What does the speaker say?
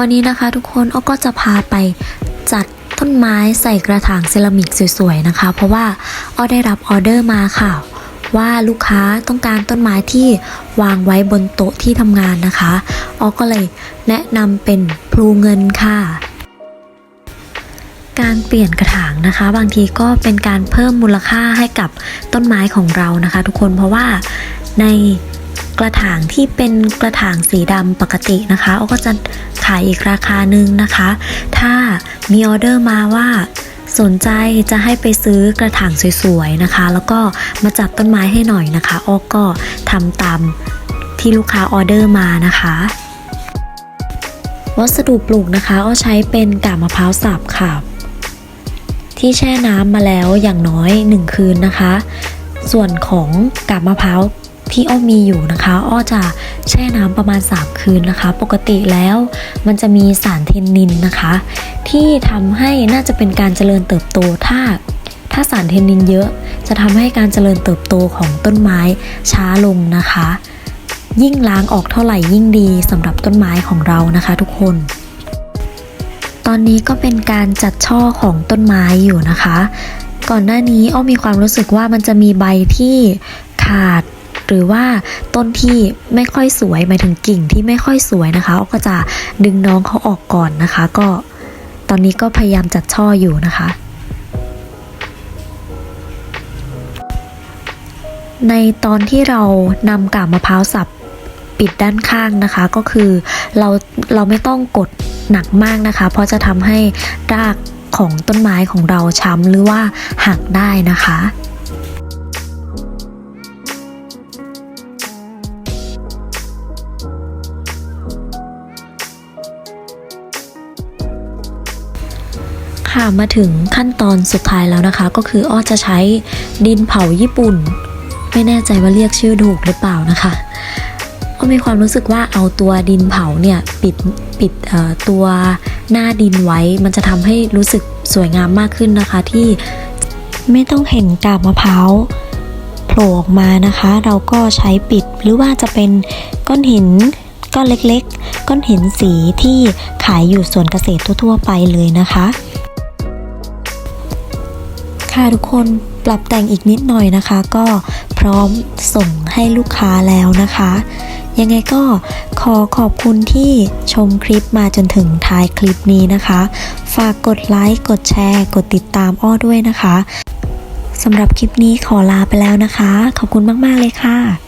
วันนี้นะคะทุกคนอ้อก็จะพาไปจัดต้นไม้ใส่กระถางเซรามิกสวยๆนะคะ เพราะว่าอ้อได้รับออเดอร์มาค่ะ ว่าลูกค้าต้องการต้นไม้ที่วางไว้บนโต๊ะที่ทำงานนะคะอ้อก็เลยแนะนำเป็นพลูเงินค่ะการเปลี่ยนกระถางนะคะ บางทีก็เป็นการเพิ่มมูลค่าให้กับต้นไม้ของเรานะคะ ทุกคนเพราะว่าในกระถางที่เป็นกระถางสีดำปกตินะคะอ้อก็จะ ขายอีกราคาหนึ่งนะคะ ถ้ามีออเดอร์มาว่าสนใจจะให้ไปซื้อกระถางสวยๆนะคะ แล้วก็มาจัดต้นไม้ให้หน่อยนะคะอ้อก็ทำตามที่ลูกค้าออเดอร์มานะคะ วัสดุปลูกนะคะอ้อใช้เป็นกาบมะพร้าวสับค่ะ ที่แช่น้ำมาแล้วอย่างน้อย 1 คืนนะคะ ส่วนของกาบมะพร้าว ที่อ้อมีอยู่นะคะ อ้อจะแช่น้ำประมาณ 3 คืนนะคะ ปกติแล้วมันจะมีสารเทนนินนะคะ ที่ทำให้น่าจะเป็นการเจริญเติบโตถ้าถ้าสารเทนนินเยอะจะทำให้การเจริญเติบโตของต้นไม้ช้าลงนะคะ ยิ่งล้างออกเท่าไหร่ยิ่งดีสำหรับต้นไม้ของเรานะคะ ทุกคน ตอนนี้ก็เป็นการจัดช่อของต้นไม้อยู่นะคะ ก่อนหน้านี้อ้อมีความรู้สึกว่ามันจะมีใบที่ขาด หรือว่าต้นที่ไม่ค่อยสวยหมายถึงกิ่งที่ไม่ค่อยสวยนะคะก็จะดึงน้องเขาออกก่อนนะคะ ก็ตอนนี้ก็พยายามจัดช่ออยู่นะคะ ในตอนที่เรานำกาบมะพร้าวสับปิดด้านข้างนะคะ ก็คือเราเราไม่ต้องกดหนักมากนะคะ เพราะจะทำให้รากของต้นไม้ของเราช้ำหรือว่าหักได้นะคะ ค่ะมาถึงขั้นตอนสุดท้ายแล้วนะคะ ก็คืออ้อจะใช้ดินเผาญี่ปุ่น ไม่แน่ใจว่าเรียกชื่อถูกหรือเปล่านะคะอ้อมีความรู้สึกว่าเอาตัวดินเผาเนี่ยปิดปิดตัวหน้าดินไว้ มันจะทำให้รู้สึกสวยงามมากขึ้นนะคะ ที่ไม่ต้องเห็นกาบมะพร้าวโผล่ออกมานะคะ เราก็ใช้ปิดหรือว่าจะเป็นก้อนหินก้อนเล็กๆ ก้อนหินสีที่ขายอยู่สวนเกษตรทั่วๆไปเลยนะคะ ค่ะทุกคนปรับแต่งอีกนิดหน่อยนะคะ ก็พร้อมส่งให้ลูกค้าแล้วนะคะ ยังไงก็ขอขอบคุณที่ชมคลิปมาจนถึงท้ายคลิปนี้นะคะ ฝากกดไลค์กดแชร์ กดติดตามอ้อด้วยนะคะสำหรับคลิปนี้ขอลาไปแล้วนะคะ ขอบคุณมาก ๆ เลยค่ะ